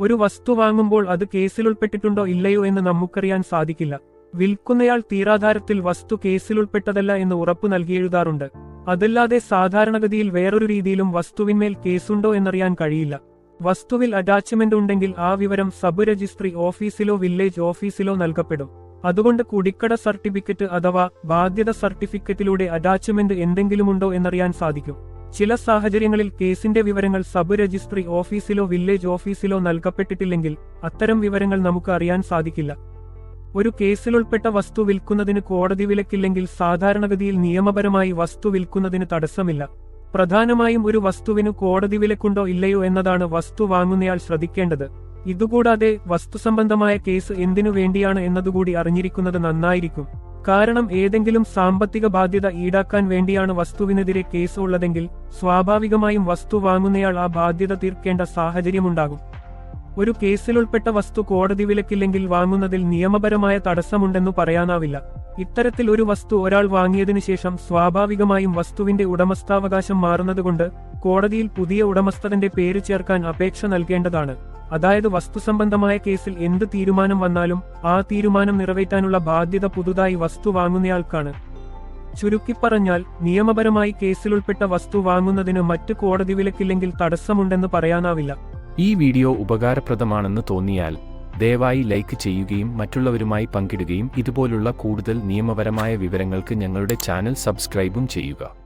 ഒരു വസ്തു വാങ്ങുമ്പോൾ അത് കേസിലുൾപ്പെട്ടിട്ടുണ്ടോ ഇല്ലയോ എന്ന് നമുക്കറിയാൻ സാധിക്കില്ല. വിൽക്കുന്നയാൾ തീരാധാരത്തിൽ വസ്തു കേസിലുൾപ്പെട്ടതല്ല എന്ന് ഉറപ്പു നൽകിയെഴുതാറുണ്ട്. അതല്ലാതെ സാധാരണഗതിയിൽ വേറൊരു രീതിയിലും വസ്തുവിന്മേൽ കേസുണ്ടോ എന്നറിയാൻ കഴിയില്ല. വസ്തുവിൽ അറ്റാച്ച്മെന്റ് ഉണ്ടെങ്കിൽ ആ വിവരം സബ് രജിസ്ട്രി ഓഫീസിലോ വില്ലേജ് ഓഫീസിലോ നൽകപ്പെടും. അതുകൊണ്ട് കുടിക്കട സർട്ടിഫിക്കറ്റ് അഥവാ ബാധ്യത സർട്ടിഫിക്കറ്റിലൂടെ അറ്റാച്ച്മെന്റ് എന്തെങ്കിലുമുണ്ടോ എന്നറിയാൻ സാധിക്കും. ചില സാഹചര്യങ്ങളിൽ കേസിന്റെ വിവരങ്ങൾ സബ് രജിസ്ട്രി ഓഫീസിലോ വില്ലേജ് ഓഫീസിലോ നൽകപ്പെട്ടിട്ടില്ലെങ്കിൽ അത്തരം വിവരങ്ങൾ നമുക്ക് അറിയാൻ സാധിക്കില്ല. ഒരു കേസിലുൾപ്പെട്ട വസ്തു വിൽക്കുന്നതിന് കോടതി വിലക്കില്ലെങ്കിൽ സാധാരണഗതിയിൽ നിയമപരമായി വസ്തു വിൽക്കുന്നതിന് തടസ്സമില്ല. പ്രധാനമായും ഒരു വസ്തുവിന് കോടതി വിലക്കുണ്ടോ ഇല്ലയോ എന്നതാണ് വസ്തു വാങ്ങുന്നയാൾ ശ്രദ്ധിക്കേണ്ടത്. ഇതുകൂടാതെ വസ്തുസംബന്ധമായ കേസ് എന്തിനു വേണ്ടിയാണ് എന്നതുകൂടി അറിഞ്ഞിരിക്കുന്നത് നന്നായിരിക്കും. കാരണം ഏതെങ്കിലും സാമ്പത്തിക ബാധ്യത ഈടാക്കാൻ വേണ്ടിയാണ് വസ്തുവിനെതിരെ കേസ് ഉള്ളതെങ്കിൽ സ്വാഭാവികമായും വസ്തു വാങ്ങുന്നയാൾ ആ ബാധ്യത തീർക്കേണ്ട സാഹചര്യമുണ്ടാകും. ഒരു കേസിലുൾപ്പെട്ട വസ്തു കോടതി വിലക്കില്ലെങ്കിൽ വാങ്ങുന്നതിൽ നിയമപരമായ തടസ്സമുണ്ടെന്നു പറയാനാവില്ല. ഇത്തരത്തിൽ ഒരു വസ്തു ഒരാൾ വാങ്ങിയതിനു ശേഷം സ്വാഭാവികമായും വസ്തുവിന്റെ ഉടമസ്ഥാവകാശം മാറുന്നതുകൊണ്ട് കോടതിയിൽ പുതിയ ഉടമസ്ഥതന്റെ പേര് ചേർക്കാൻ അപേക്ഷ നൽകേണ്ടതാണ്. അതായത് വസ്തുസംബന്ധമായ കേസിൽ എന്ത് തീരുമാനം വന്നാലും ആ തീരുമാനം നിറവേറ്റാനുള്ള ബാധ്യത പുതുതായി വസ്തു വാങ്ങുന്നയാൾക്കാണ്. ചുരുക്കിപ്പറഞ്ഞാൽ നിയമപരമായി കേസിലുൾപ്പെട്ട വസ്തു വാങ്ങുന്നതിന് മറ്റ് കോടതി വിലക്കില്ലെങ്കിൽ തടസ്സമുണ്ടെന്ന് പറയാനാവില്ല. ഈ വീഡിയോ ഉപകാരപ്രദമാണെന്ന് തോന്നിയാൽ ദയവായി ലൈക്ക് ചെയ്യുകയും മറ്റുള്ളവരുമായി പങ്കിടുകയും ഇതുപോലുള്ള കൂടുതൽ നിയമപരമായ വിവരങ്ങൾക്ക് ഞങ്ങളുടെ ചാനൽ സബ്സ്ക്രൈബും ചെയ്യുക.